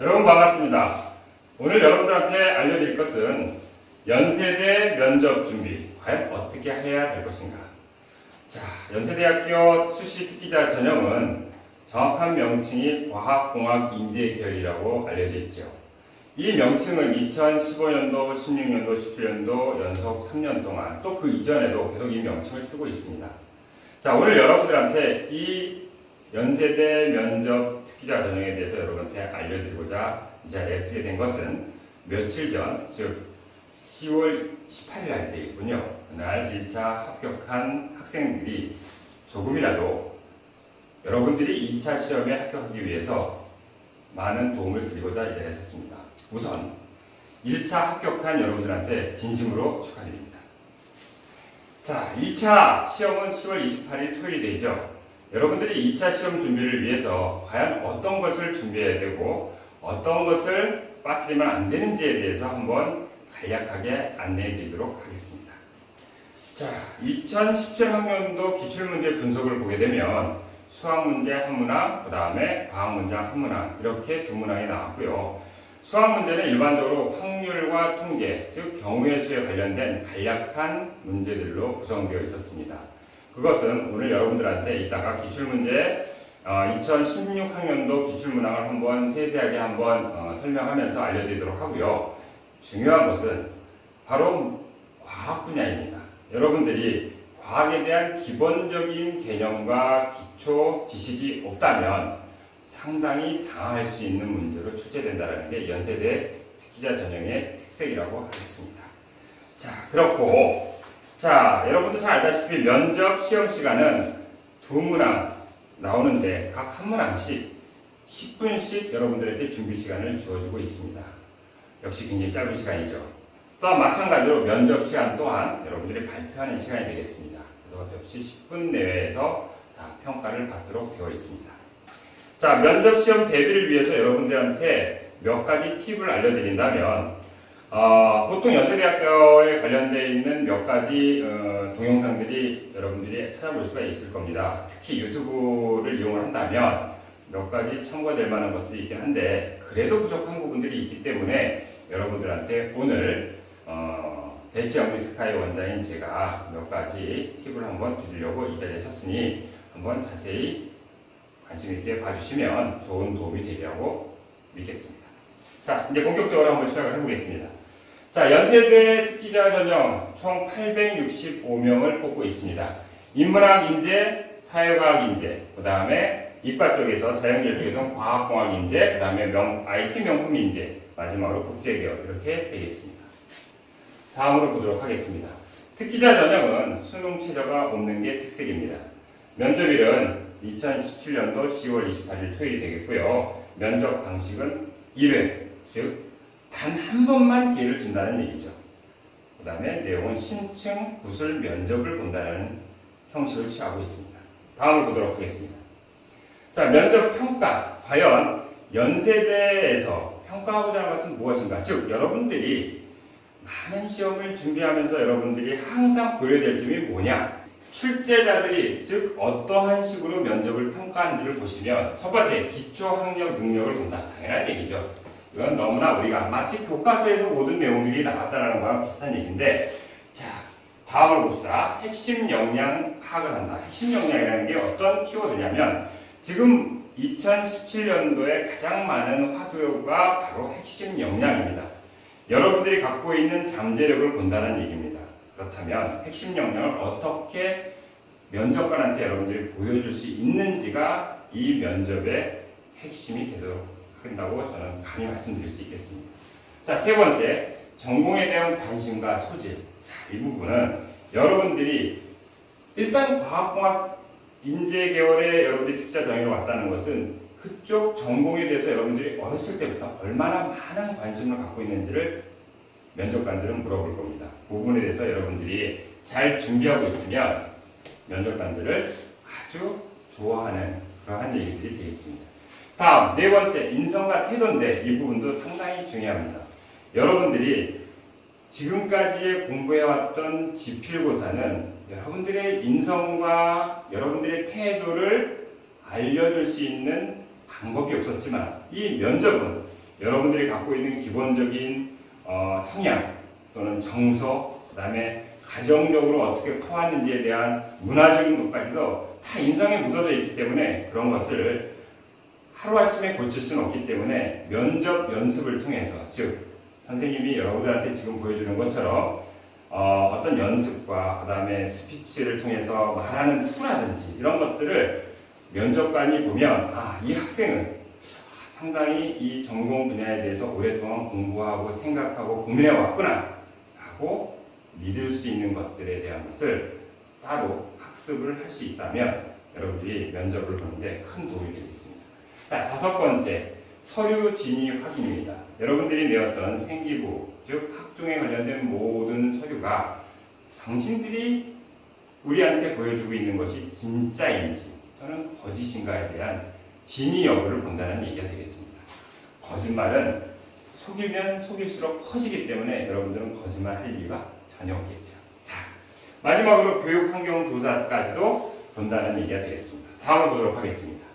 여러분 반갑습니다. 오늘 여러분들한테 알려드릴 것은 연세대 면접 준비 과연 어떻게 해야 될 것인가. 자, 연세대학교 수시 특기자 전형은 정확한 명칭이 과학공학 인재계열이라고 알려져 있죠. 이 명칭은 2015년도, 16년도, 17년도 연속 3년 동안 또 그 이전에도 계속 이 명칭을 쓰고 있습니다. 자, 오늘 여러분들한테 이 연세대 면접 특기자 전형에 대해서 여러분한테 알려드리고자 이 자리에 쓰게 된 것은 며칠 전, 즉 10월 18일 날 때이군요. 그날 1차 합격한 학생들이 조금이라도 여러분들이 2차 시험에 합격하기 위해서 많은 도움을 드리고자 이 자리에 섰습니다. 우선 1차 합격한 여러분들한테 진심으로 축하드립니다. 자, 2차 시험은 10월 28일 토요일이 되죠. 여러분들이 2차 시험 준비를 위해서 과연 어떤 것을 준비해야 되고 어떤 것을 빠뜨리면 안 되는지에 대해서 한번 간략하게 안내해 드리도록 하겠습니다. 자, 2017학년도 기출문제 분석을 보게 되면 수학문제 한 문항, 그 다음에 과학문장 한 문항 이렇게 두 문항이 나왔고요. 수학 문제는 일반적으로 확률과 통계, 즉 경우의 수에 관련된 간략한 문제들로 구성되어 있었습니다. 그것은 오늘 여러분들한테 이따가 기출문제 어, 2016학년도 기출문항을 한번 세세하게 한번 어, 설명하면서 알려드리도록 하고요. 중요한 것은 바로 과학 분야입니다. 여러분들이 과학에 대한 기본적인 개념과 기초 지식이 없다면 상당히 당할 수 있는 문제로 출제된다는 게 연세대 특기자 전형의 특색이라고 하겠습니다. 자, 그렇고 자, 여러분도 잘 알다시피 면접 시험 시간은 두 문항 나오는데 각 한 문항씩 10분씩 여러분들에게 준비 시간을 주어주고 있습니다. 역시 굉장히 짧은 시간이죠. 또한 마찬가지로 면접 시간 또한 여러분들이 발표하는 시간이 되겠습니다. 그래서 역시 10분 내외에서 다 평가를 받도록 되어 있습니다. 자, 면접 시험 대비를 위해서 여러분들한테 몇 가지 팁을 알려드린다면 어, 보통 연세대학교에 관련되어 있는 몇 가지 어, 동영상들이 여러분들이 찾아볼 수가 있을 겁니다. 특히 유튜브를 이용을 한다면 몇 가지 참고될 만한 것들이 있긴 한데 그래도 부족한 부분들이 있기 때문에 여러분들한테 오늘 어, 대치 영리스카이 원장인 제가 몇 가지 팁을 한번 드리려고 이 자리에 섰으니 한번 자세히 관심 있게 봐주시면 좋은 도움이 되리라고 믿겠습니다. 자, 이제 본격적으로 한번 시작을 해보겠습니다. 자, 연세대 특기자 전형 총 865명을 뽑고 있습니다. 인문학 인재, 사회과학 인재, 그 다음에 이과 쪽에서 자연계열 쪽에서 과학공학 인재, 그 다음에 명, IT 명품 인재, 마지막으로 국제계열 이렇게 되겠습니다. 다음으로 보도록 하겠습니다. 특기자 전형은 수능 최저가 없는 게 특색입니다. 면접일은 2017년도 10월 28일 토요일이 되겠고요. 면접 방식은 1회, 즉, 단 한 번만 기회를 준다는 얘기죠. 그 다음에 내용은 신층 구술 면접을 본다는 형식을 취하고 있습니다. 다음을 보도록 하겠습니다. 자, 면접 평가. 과연 연세대에서 평가하고자 하는 것은 무엇인가? 즉, 여러분들이 많은 시험을 준비하면서 여러분들이 항상 보여야 될 점이 뭐냐? 출제자들이 즉 어떠한 식으로 면접을 평가하는지를 보시면 첫 번째 기초 학력 능력을 본다 당연한 얘기죠. 이건 너무나 우리가 마치 교과서에서 모든 내용들이 나왔다는 거랑 비슷한 얘기인데 자 다음을 봅시다. 핵심 역량 파악을 한다. 핵심 역량이라는 게 어떤 키워드냐면 지금 2017년도에 가장 많은 화두가 바로 핵심 역량입니다. 여러분들이 갖고 있는 잠재력을 본다는 얘기입니다. 그렇다면 핵심 역량을 어떻게 면접관한테 여러분들이 보여줄 수 있는지가 이 면접의 핵심이 되도록 한다고 저는 감히 말씀드릴 수 있겠습니다. 자, 세 번째, 전공에 대한 관심과 소질. 자, 이 부분은 여러분들이 일단 과학공학 인재 계열의 여러분들이 특자 정의로 왔다는 것은 그쪽 전공에 대해서 여러분들이 어렸을 때부터 얼마나 많은 관심을 갖고 있는지를 면접관들은 물어볼 겁니다. 그 부분에 대해서 여러분들이 잘 준비하고 있으면 면접관들을 아주 좋아하는 그러한 얘기들이 되겠습니다. 다음 네 번째 인성과 태도인데 이 부분도 상당히 중요합니다. 여러분들이 지금까지의 공부해왔던 지필고사는 여러분들의 인성과 여러분들의 태도를 알려줄 수 있는 방법이 없었지만 이 면접은 여러분들이 갖고 있는 기본적인 어, 성향 또는 정서, 그다음에 가정적으로 어떻게 커왔는지에 대한 문화적인 것까지도 다 인성에 묻어져 있기 때문에 그런 것을 하루아침에 고칠 수는 없기 때문에 면접 연습을 통해서 즉 선생님이 여러분들한테 지금 보여주는 것처럼 어, 떤 연습과 그 다음에 스피치를 통해서 말하는 투라든지 이런 것들을 면접관이 보면 아, 이 학생은 아, 상당히 이 전공 분야에 대해서 오랫동안 공부하고 생각하고 고민해 왔구나 하고 믿을 수 있는 것들에 대한 것을 따로 학습을 할 수 있다면 여러분들이 면접을 보는데 큰 도움이 되겠습니다. 자, 다섯 번째, 서류 진위 확인입니다. 여러분들이 내었던 생기부, 즉 학종에 관련된 모든 서류가 당신들이 우리한테 보여주고 있는 것이 진짜인지 또는 거짓인가에 대한 진위 여부를 본다는 얘기가 되겠습니다. 거짓말은 속이면 속일수록 커지기 때문에 여러분들은 거짓말 할 이유가 전혀 없겠죠. 자, 마지막으로 교육 환경 조사까지도 본다는 얘기가 되겠습니다. 다음을 보도록 하겠습니다.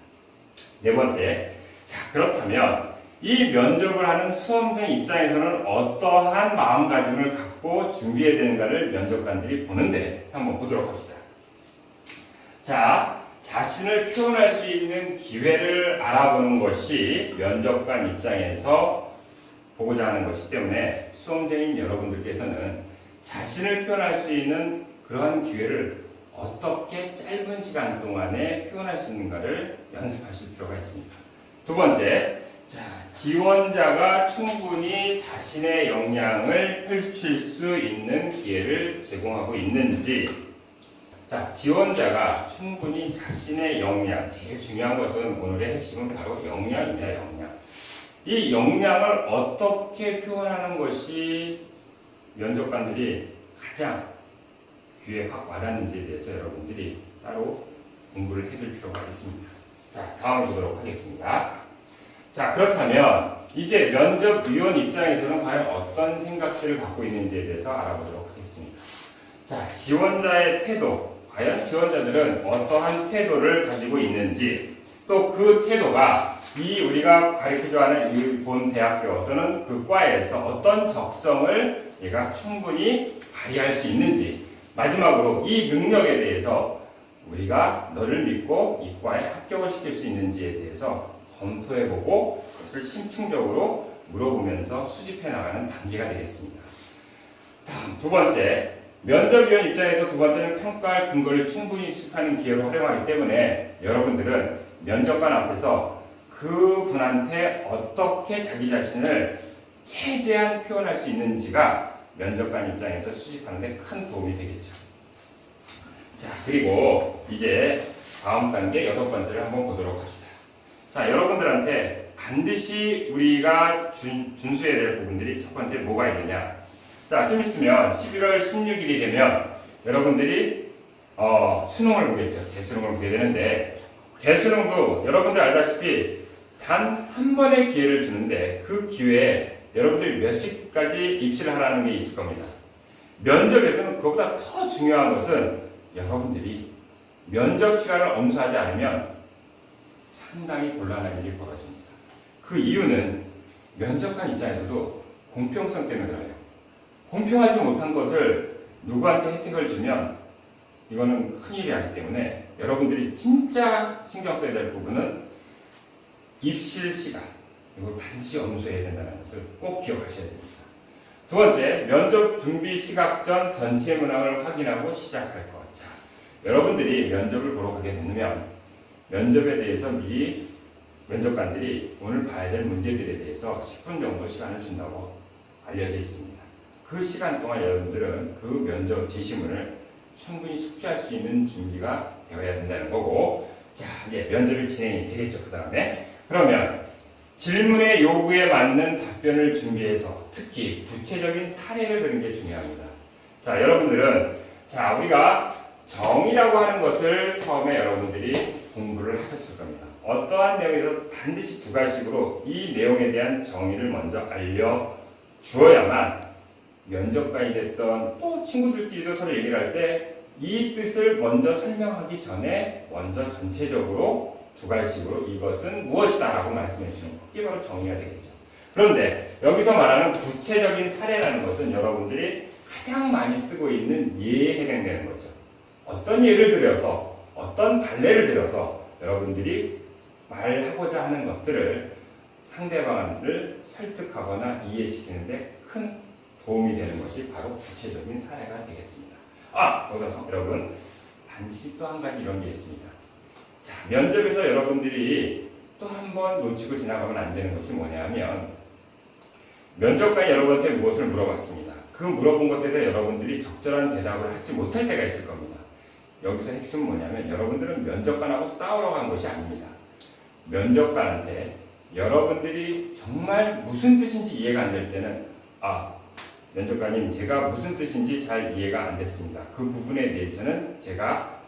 네 번째. 자, 그렇다면 이 면접을 하는 수험생 입장에서는 어떠한 마음가짐을 갖고 준비해야 되는가를 면접관들이 보는데 한번 보도록 합시다. 자, 자신을 표현할 수 있는 기회를 알아보는 것이 면접관 입장에서 보고자 하는 것이기 때문에 수험생인 여러분들께서는 자신을 표현할 수 있는 그러한 기회를 어떻게 짧은 시간 동안에 표현할 수 있는가를 연습하실 필요가 있습니다. 두 번째, 자, 지원자가 충분히 자신의 역량을 펼칠 수 있는 기회를 제공하고 있는지, 자, 지원자가 충분히 자신의 역량, 제일 중요한 것은 오늘의 핵심은 바로 역량입니다, 역량. 이 역량을 어떻게 표현하는 것이 면접관들이 가장 귀에 확 와닿는지에 대해서 여러분들이 따로 공부를 해둘 필요가 있습니다. 자, 다음을 보도록 하겠습니다. 자, 그렇다면 이제 면접위원 입장에서는 과연 어떤 생각들을 갖고 있는지에 대해서 알아보도록 하겠습니다. 자, 지원자의 태도, 과연 지원자들은 어떠한 태도를 가지고 있는지, 또 그 태도가 이 우리가 가르쳐줘 하는 이 본 대학교 또는 그 과에서 어떤 적성을 얘가 충분히 발휘할 수 있는지, 마지막으로 이 능력에 대해서 우리가 너를 믿고 이 과에 합격을 시킬 수 있는지에 대해서 검토해보고 그것을 심층적으로 물어보면서 수집해 나가는 단계가 되겠습니다. 다음 두 번째, 면접위원 입장에서 두 번째는 평가할 근거를 충분히 수집하는 기회로 활용하기 때문에 여러분들은 면접관 앞에서 그 분한테 어떻게 자기 자신을 최대한 표현할 수 있는지가 면접관 입장에서 수집하는데 큰 도움이 되겠죠. 자, 그리고 이제 다음 단계 여섯 번째를 한번 보도록 합시다. 자, 여러분들한테 반드시 우리가 준, 준수해야 될 부분들이 첫 번째 뭐가 있느냐. 자, 좀 있으면 11월 16일이 되면 여러분들이 어, 수능을 보겠죠. 대수능을 보게 되는데 대수능도 여러분들 알다시피 단 한 번의 기회를 주는데 그 기회에 여러분들이 몇 시까지 입시를 하라는 게 있을 겁니다. 면접에서는 그것보다 더 중요한 것은 여러분들이 면접 시간을 엄수하지 않으면 상당히 곤란한 일이 벌어집니다. 그 이유는 면접관 입장에서도 공평성 때문에 그래요. 공평하지 못한 것을 누구한테 혜택을 주면 이거는 큰일이 아기 때문에 여러분들이 진짜 신경 써야 될 부분은 입실 시간 이걸 반드시 엄수해야 된다는 것을 꼭 기억하셔야 됩니다. 두 번째, 면접 준비 시각 전 전체 문항을 확인하고 시작할 것. 자, 여러분들이 면접을 보러 가게 되면 면접에 대해서 미리 면접관들이 오늘 봐야 될 문제들에 대해서 10분 정도 시간을 준다고 알려져 있습니다. 그 시간 동안 여러분들은 그 면접 제시문을 충분히 숙지할 수 있는 준비가 되어야 된다는 거고, 자, 이제 면접이 진행이 되겠죠. 그 다음에. 그러면 질문의 요구에 맞는 답변을 준비해서 특히 구체적인 사례를 드는 게 중요합니다. 자, 여러분들은 자, 우리가 정의라고 하는 것을 처음에 여러분들이 공부를 하셨을 겁니다. 어떠한 내용에서 반드시 두 가지식으로 이 내용에 대한 정의를 먼저 알려 주어야만 면접관이 됐던 또 친구들끼리도 서로 얘기를 할 때 이 뜻을 먼저 설명하기 전에 먼저 전체적으로 두 가지식으로 이것은 무엇이다라고 말씀해 주는 거. 이게 바로 정의가 되겠죠. 그런데 여기서 말하는 구체적인 사례라는 것은 여러분들이 가장 많이 쓰고 있는 예에 해당되는 거죠. 어떤 예를 들어서 어떤 발레를 들어서 여러분들이 말하고자 하는 것들을 상대방을 설득하거나 이해시키는데 큰 도움이 되는 것이 바로 구체적인 사례가 되겠습니다. 아, 여기서 여러분 반드시 또 한 가지 이런 게 있습니다. 자, 면접에서 여러분들이 또 한 번 놓치고 지나가면 안 되는 것이 뭐냐면 면접관 여러분한테 무엇을 물어봤습니다. 그 물어본 것에 대해 여러분들이 적절한 대답을 하지 못할 때가 있을 겁니다. 여기서 핵심은 뭐냐면 여러분들은 면접관하고 싸우러 간 것이 아닙니다. 면접관한테 여러분들이 정말 무슨 뜻인지 이해가 안 될 때는 아 면접관님 제가 무슨 뜻인지 잘 이해가 안 됐습니다. 그 부분에 대해서는 제가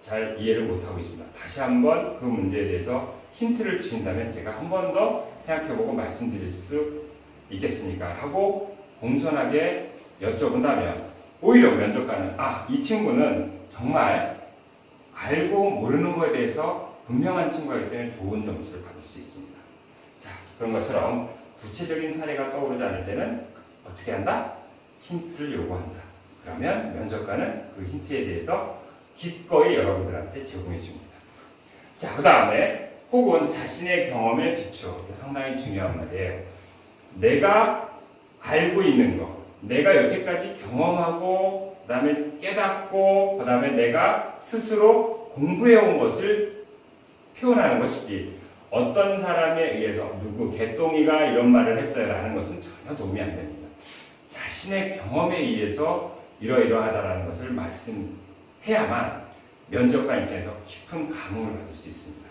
잘 이해를 못하고 있습니다. 다시 한번 그 문제에 대해서 힌트를 주신다면 제가 한 번 더 생각해보고 말씀드릴 수 있겠습니까? 하고 공손하게 여쭤본다면 오히려 면접관은 아 이 친구는 정말 알고 모르는 거에 대해서 분명한 친구이기 때문에 좋은 점수를 받을 수 있습니다. 자 그런 것처럼 구체적인 사례가 떠오르지 않을 때는 어떻게 한다? 힌트를 요구한다. 그러면 면접관은 그 힌트에 대해서 기꺼이 여러분들한테 제공해 줍니다. 자, 그 다음에 혹은 자신의 경험에 비추어 상당히 중요한 말이에요. 내가 알고 있는 거, 내가 여태까지 경험하고, 그 다음에 깨닫고, 그 다음에 내가 스스로 공부해 온 것을 표현하는 것이지, 어떤 사람에 의해서, 누구, 개똥이가 이런 말을 했어요라는 것은 전혀 도움이 안 됩니다. 자신의 경험에 의해서 이러이러하다라는 것을 말씀 해야만 면접관 입장에서 깊은 감흥을 받을 수 있습니다.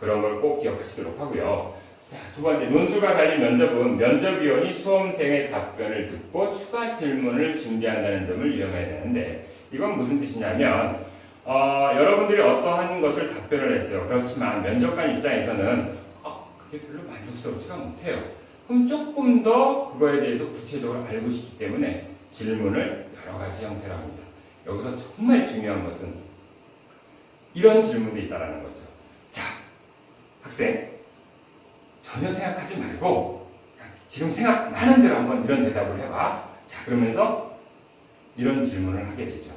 그런 걸 꼭 기억하시도록 하고요. 자, 두 번째, 논술과 달리 면접은 면접위원이 수험생의 답변을 듣고 추가 질문을 준비한다는 점을 이용해야 되는데, 이건 무슨 뜻이냐면, 어, 여러분들이 어떠한 것을 답변을 했어요. 그렇지만 면접관 입장에서는, 어, 그게 별로 만족스럽지가 못해요. 그럼 조금 더 그거에 대해서 구체적으로 알고 싶기 때문에 질문을 여러 가지 형태로 합니다. 여기서 정말 중요한 것은 이런 질문도 있다라는 거죠. 자, 학생, 전혀 생각하지 말고 지금 생각 나는 대로 한번 이런 대답을 해봐. 자, 그러면서 이런 질문을 하게 되죠.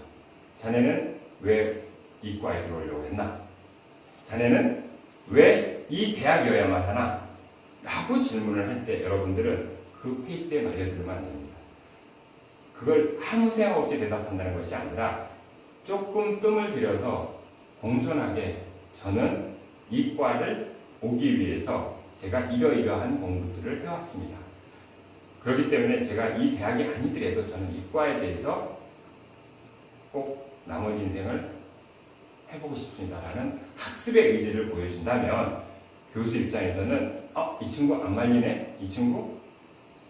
자네는 왜 이과에 들어오려고 했나? 자네는 왜 이 대학이어야만 하나? 라고 질문을 할 때 여러분들은 그 페이스에 말려들면 안 됩니다. 그걸 아무 생각 없이 대답한다는 것이 아니라 조금 뜸을 들여서 공손하게 저는 이 과를 오기 위해서 제가 이러이러한 공부들을 해왔습니다. 그렇기 때문에 제가 이 대학이 아니더라도 저는 이과에 대해서 꼭 나머지 인생을 해보고 싶습니다라는 학습의 의지를 보여준다면 교수 입장에서는 어, 이 친구 안 말리네? 이 친구?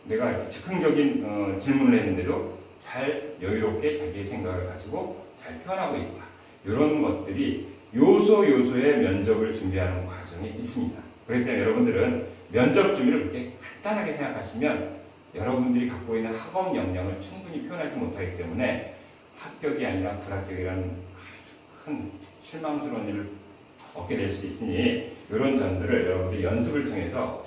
내가 즉흥적인 어, 질문을 했는데도 잘 여유롭게 자기의 생각을 가지고 잘 표현하고 있다. 이런 것들이 요소 요소의 면접을 준비하는 과정에 있습니다. 그렇기 때문에 여러분들은 면접 준비를 그렇게 간단하게 생각하시면 여러분들이 갖고 있는 학업 역량을 충분히 표현하지 못하기 때문에 합격이 아니라 불합격이라는 아주 큰 실망스러운 일을 얻게 될 수 있으니 이런 점들을 여러분들이 연습을 통해서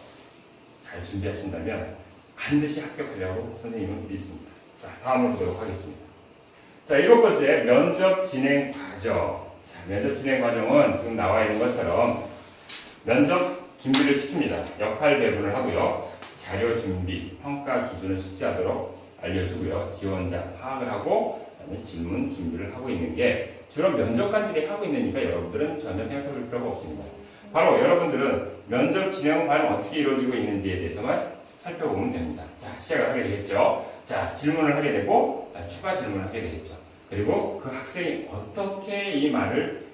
잘 준비하신다면 반드시 합격하려고 선생님은 믿습니다. 자, 다음으로 보도록 하겠습니다. 자, 일곱 번째, 면접 진행 과정. 자, 면접 진행 과정은 지금 나와 있는 것처럼 면접 준비를 시킵니다. 역할 배분을 하고요. 자료 준비, 평가 기준을 숙지하도록 알려주고요. 지원자 파악을 하고, 질문 준비를 하고 있는 게 주로 면접관들이 하고 있으니까 여러분들은 전혀 생각해 볼 필요가 없습니다. 바로 여러분들은 면접 진행은 과연 어떻게 이루어지고 있는지에 대해서만 살펴보면 됩니다. 자, 시작을 하게 되겠죠. 자, 질문을 하게 되고, 그다음 추가 질문을 하게 되겠죠. 그리고 그 학생이 어떻게 이 말을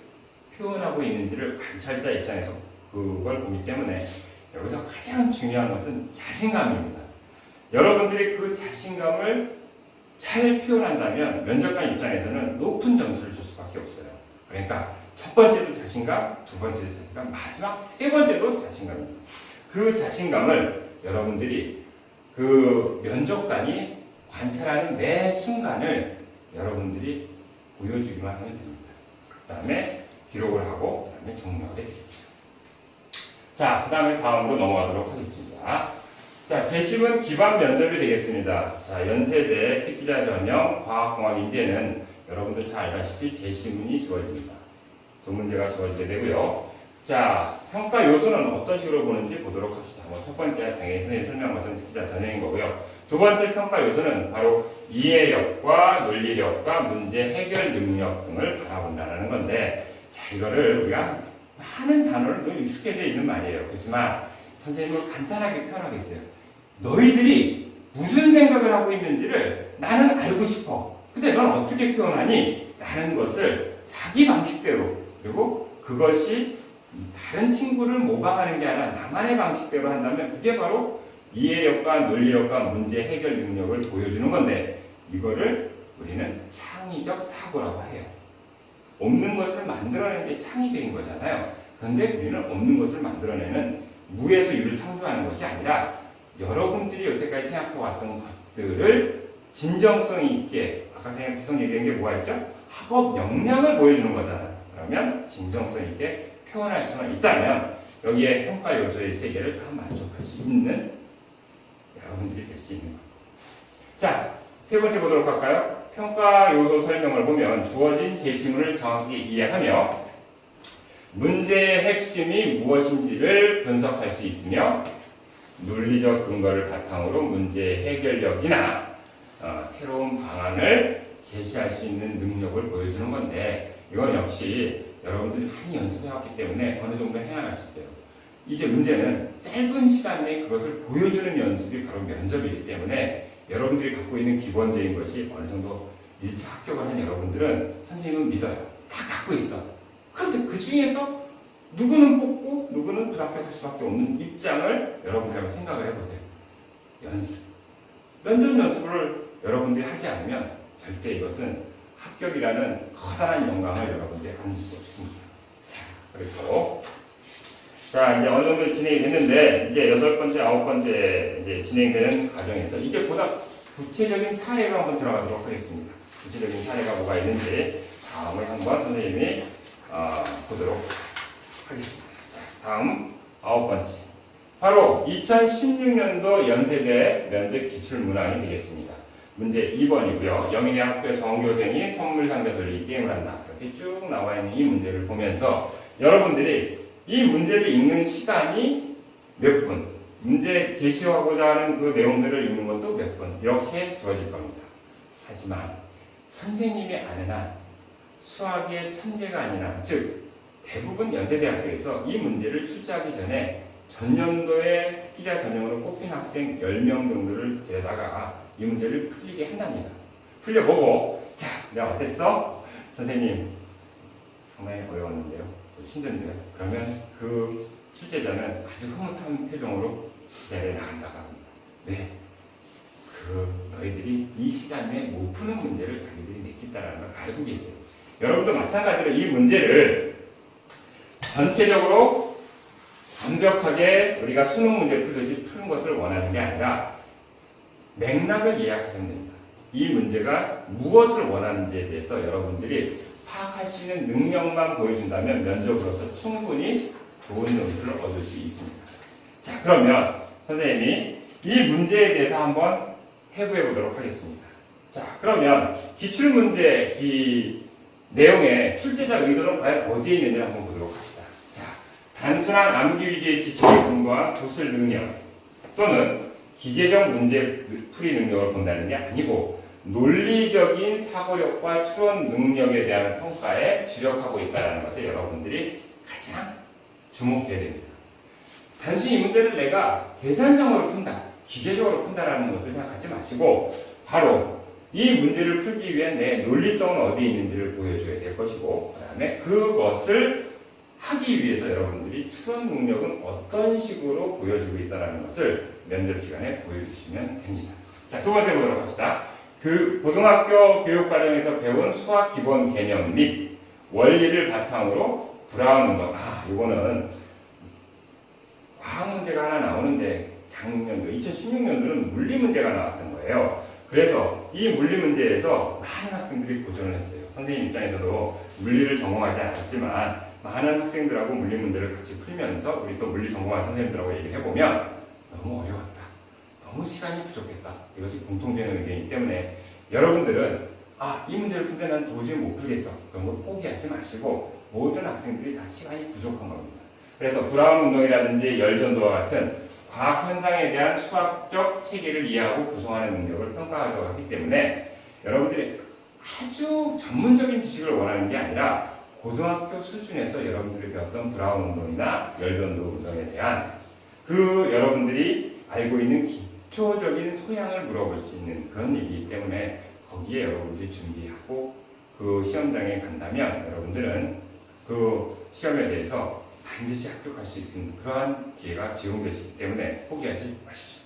표현하고 있는지를 관찰자 입장에서 그걸 보기 때문에 여기서 가장 중요한 것은 자신감입니다. 여러분들이 그 자신감을 잘 표현한다면 면접관 입장에서는 높은 점수를 줄 수밖에 없어요. 그러니까 첫 번째도 자신감, 두 번째도 자신감, 마지막 세 번째도 자신감입니다. 그 자신감을 여러분들이 그 면접관이 관찰하는 매 순간을 여러분들이 보여주기만 하면 됩니다. 그 다음에 기록을 하고, 그 다음에 종료하게 되겠죠. 자, 그 다음에 다음으로 넘어가도록 하겠습니다. 자, 재심은 기반 면접이 되겠습니다. 자, 연세대 특기자 전형 과학공학 인재는 여러분들 잘 알다시피 재심문이 주어집니다. 두 문제가 주어지게 되고요. 자, 평가 요소는 어떤 식으로 보는지 보도록 합시다. 뭐 첫 번째, 당연히 선생님 설명 같은 특기자 전형인 거고요. 두 번째 평가 요소는 바로 이해력과 논리력과 문제 해결 능력 등을 바라본다는 건데, 자, 이거를 우리가 많은 단어를 늘 익숙해져 있는 말이에요. 그렇지만 선생님은 간단하게 표현하겠어요. 너희들이 무슨 생각을 하고 있는지를 나는 알고 싶어. 근데 넌 어떻게 표현하니? 라는 것을 자기 방식대로 그리고 그것이 다른 친구를 모방하는 게 아니라 나만의 방식대로 한다면 그게 바로 이해력과 논리력과 문제 해결 능력을 보여주는 건데 이거를 우리는 창의적 사고라고 해요. 없는 것을 만들어내는 게 창의적인 거잖아요. 그런데 우리는 없는 것을 만들어내는 무에서 유를 창조하는 것이 아니라 여러분들이 여태까지 생각해왔던 것들을 진정성 있게 아까 계속 얘기한 게 뭐가 있죠? 학업 역량을 보여주는 거잖아요. 그러면 진정성 있게 표현할 수만 있다면 여기에 평가 요소의 세 개를 다 만족할 수 있는 여러분들이 될 수 있는 겁니다. 자, 세 번째 보도록 할까요? 평가 요소 설명을 보면 주어진 제시문을 정확히 이해하며 문제의 핵심이 무엇인지를 분석할 수 있으며 논리적 근거를 바탕으로 문제의 해결력이나 어, 새로운 방안을 제시할 수 있는 능력을 보여주는 건데 이건 역시 여러분들이 많이 연습해왔기 때문에 어느 정도 해나갈 수 있어요. 이제 문제는 짧은 시간 내에 그것을 보여주는 연습이 바로 면접이기 때문에 여러분들이 갖고 있는 기본적인 것이 어느 정도 1차 합격을 한 여러분들은 선생님은 믿어요. 다 갖고 있어. 그런데 그 중에서 누구는 뽑고 누구는 불합격할 수밖에 없는 입장을 여러분들하고 생각을 해보세요. 연습. 면접 연습을 여러분들이 하지 않으면 절대 이것은 합격이라는 커다란 영광을 여러분들이 안줄 수 없습니다. 자, 그리고 자 이제 어느 정도 진행이 됐는데 이제 여덟 번째, 아홉 번째 이제 진행되는 과정에서 이제 보다 구체적인 사례로 한번 들어가도록 하겠습니다. 구체적인 사례가 뭐가 있는지 다음을 한번 선생님이 어, 보도록 하겠습니다. 자, 다음 아홉 번째. 바로 2016년도 연세대 면접 기출 문항이 되겠습니다. 문제 2번이고요. 영인의 학교 정교생이 선물 상자 돌리기 게임을 한다. 이렇게 쭉 나와 있는 이 문제를 보면서 여러분들이 이 문제를 읽는 시간이 몇 분, 문제 제시하고자 하는 그 내용들을 읽는 것도 몇 분, 이렇게 주어질 겁니다. 하지만 선생님이 아는 한 수학의 천재가 아니라, 즉, 대부분 연세대학교에서 이 문제를 출제하기 전에 전년도에 특기자 전형으로 뽑힌 학생 10명 정도를 데려다가 이 문제를 풀리게 한답니다. 풀려보고, 자, 내가 어땠어? 선생님, 상당히 어려웠는데요. 좀 힘든데요. 그러면 그 출제자는 아주 흐뭇한 표정으로 그 자리에 나간다고 합니다. 네. 그 너희들이 이 시간에 못 푸는 문제를 자기들이 냈겠다라는 걸 알고 계세요. 여러분도 마찬가지로 이 문제를 전체적으로 완벽하게 우리가 수능 문제 풀듯이 푸는 것을 원하는 게 아니라 맥락을 이해하시면 됩니다. 이 문제가 무엇을 원하는지에 대해서 여러분들이 파악할 수 있는 능력만 보여준다면 면접으로서 충분히 좋은 점수를 얻을 수 있습니다. 자, 그러면 선생님이 이 문제에 대해서 한번 해부해 보도록 하겠습니다. 자, 그러면 기출 문제 이 내용의 출제자 의도는 과연 어디에 있는지 한번 보도록 합시다. 자, 단순한 암기 위주의 지식에 근거한 도술 능력 또는 기계적 문제 풀이 능력을 본다는 게 아니고 논리적인 사고력과 추론 능력에 대한 평가에 주력하고 있다는 것을 여러분들이 가장 주목해야 됩니다. 단순히 이 문제를 내가 계산성으로 푼다, 기계적으로 푼다라는 것을 생각하지 마시고 바로 이 문제를 풀기 위한 내 논리성은 어디에 있는지를 보여줘야 될 것이고 그 다음에 그것을 하기 위해서 여러분들이 추론 능력은 어떤 식으로 보여주고 있다는 것을 면접 시간에 보여주시면 됩니다. 자, 두 번째 보도록 합시다. 그 고등학교 교육 과정에서 배운 수학 기본 개념 및 원리를 바탕으로 브라운 것. 아, 이거는 과학 문제가 하나 나오는데 작년도 2016년도는 물리 문제가 나왔던 거예요. 그래서 이 물리 문제에서 많은 학생들이 도전을 했어요. 선생님 입장에서도 물리를 전공하지 않았지만 많은 학생들하고 물리 문제를 같이 풀면서 우리 또 물리 전공한 선생님들하고 얘기를 해보면 너무 어려웠다. 너무 시간이 부족했다. 이것이 공통되는 의견이기 때문에 여러분들은 아, 이 문제를 풀때 난 도저히 못 풀겠어. 그런 걸 포기하지 마시고 모든 학생들이 다 시간이 부족한 겁니다. 그래서 브라운 운동이라든지 열전도와 같은 과학 현상에 대한 수학적 체계를 이해하고 구성하는 능력을 평가하려고 하기 때문에 여러분들이 아주 전문적인 지식을 원하는 게 아니라 고등학교 수준에서 여러분들이 배웠던 브라운 운동이나 열전도 운동에 대한 그 여러분들이 알고 있는 기초적인 소양을 물어볼 수 있는 그런 얘기이기 때문에 거기에 여러분들이 준비하고 그 시험장에 간다면 여러분들은 그 시험에 대해서 반드시 합격할 수 있는 그러한 기회가 제공되시기 때문에 포기하지 마십시오.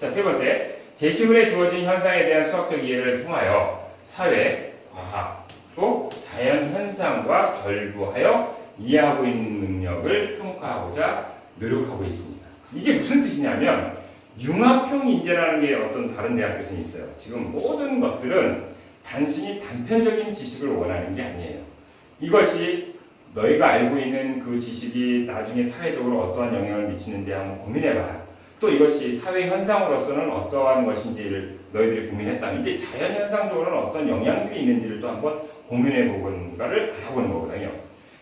자, 세 번째. 제시문에 주어진 현상에 대한 수학적 이해를 통하여 사회, 과학, 또 자연 현상과 결부하여 이해하고 있는 능력을 평가하고자 노력하고 있습니다. 이게 무슨 뜻이냐면 융합형 인재라는 게 어떤 다른 대학교에서 있어요. 지금 모든 것들은 단순히 단편적인 지식을 원하는 게 아니에요. 이것이 너희가 알고 있는 그 지식이 나중에 사회적으로 어떠한 영향을 미치는지 한번 고민해봐라. 또 이것이 사회 현상으로서는 어떠한 것인지를 너희들이 고민했다면 이제 자연 현상적으로는 어떤 영향들이 있는지를 또 한번 고민해 보건가를 알아보는 거거든요.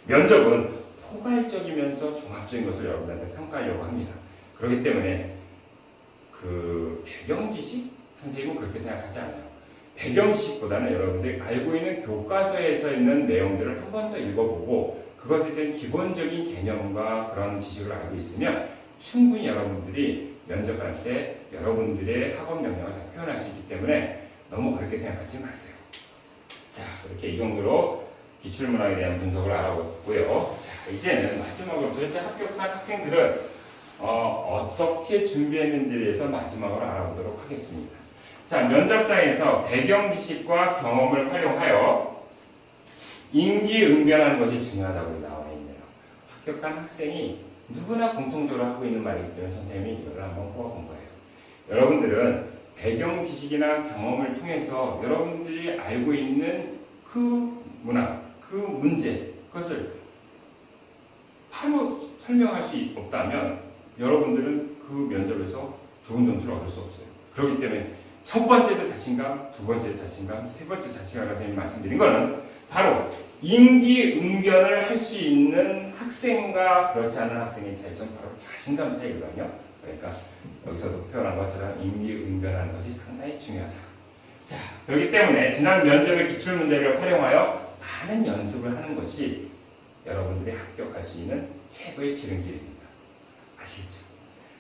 면접은 포괄적이면서 종합적인 것을 여러분들한테 평가하려고 합니다. 그렇기 때문에 그 배경 지식 선생님은 그렇게 생각하지 않아요. 배경 지식보다는 여러분들이 알고 있는 교과서에서 있는 내용들을 한 번 더 읽어보고 그것에 대한 기본적인 개념과 그런 지식을 알고 있으면 충분히 여러분들이 면접할 때 여러분들의 학업 역량을 다 표현할 수 있기 때문에 너무 어렵게 생각하지 마세요. 자, 이렇게 이 정도로 기출문항에 대한 분석을 알아봤고요. 자, 이제는 마지막으로 도대체 합격한 학생들은 어, 어떻게 준비했는지에 대해서 마지막으로 알아보도록 하겠습니다. 자, 면접장에서 배경 지식과 경험을 활용하여 인기응변하는 것이 중요하다고 나와 있네요. 합격한 학생이 누구나 공통적으로 하고 있는 말이기 때문에 선생님이 이거를 한번 뽑아본 거예요. 여러분들은 배경 지식이나 경험을 통해서 여러분들이 알고 있는 그 문화, 그 문제, 그것을 바로 설명할 수 없다면 여러분들은 그 면접에서 좋은 점수를 얻을 수 없어요. 그렇기 때문에 첫 번째도 자신감, 두 번째 자신감, 세 번째 자신감을 선생님이 말씀드린 거는 바로 임기응변을 할 수 있는 학생과 그렇지 않은 학생의 차이점 바로 자신감 차이거든요. 그러니까 여기서도 표현한 것처럼 임기응변하는 것이 상당히 중요하다. 자, 그렇기 때문에 지난 면접의 기출문제를 활용하여 많은 연습을 하는 것이 여러분들이 합격할 수 있는 최고의 지름길입니다. 아시겠죠?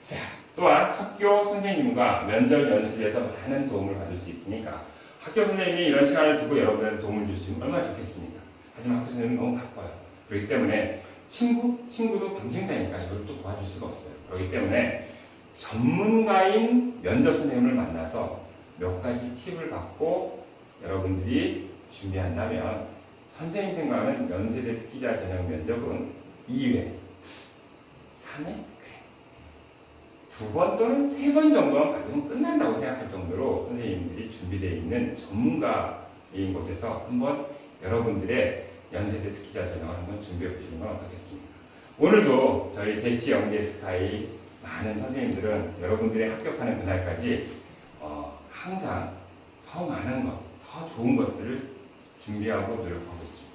자, 또한 학교 선생님과 면접 연습에서 많은 도움을 받을 수 있으니까 학교 선생님이 이런 시간을 두고 여러분들한테 도움을 주시면 얼마나 좋겠습니까? 하지만 학교 선생님은 너무 바빠요. 그렇기 때문에 친구, 친구도 경쟁자니까 이걸 또 도와줄 수가 없어요. 그렇기 때문에 전문가인 면접 선생님을 만나서 몇 가지 팁을 받고 여러분들이 준비한다면 선생님 생각하는 연세대 특기자 전형 면접은 2회, 3회, 두 번 또는 세 번 정도만 받으면 끝난다고 생각할 정도로 선생님들이 준비되어 있는 전문가인 곳에서 한번 여러분들의 연세대 특기자 전형을 한번 준비해 보시는 건 어떻겠습니까? 오늘도 저희 대치 영재 스카이 많은 선생님들은 여러분들이 합격하는 그날까지 어, 항상 더 많은 것, 더 좋은 것들을 준비하고 노력하고 있습니다.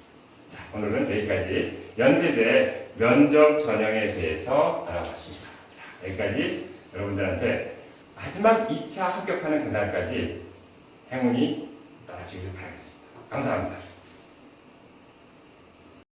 자, 오늘은 여기까지 연세대 면접 전형에 대해서 알아봤습니다. 자, 여기까지 여러분들한테 마지막 2차 합격하는 그날까지 행운이 따라주길 바라겠습니다. 감사합니다.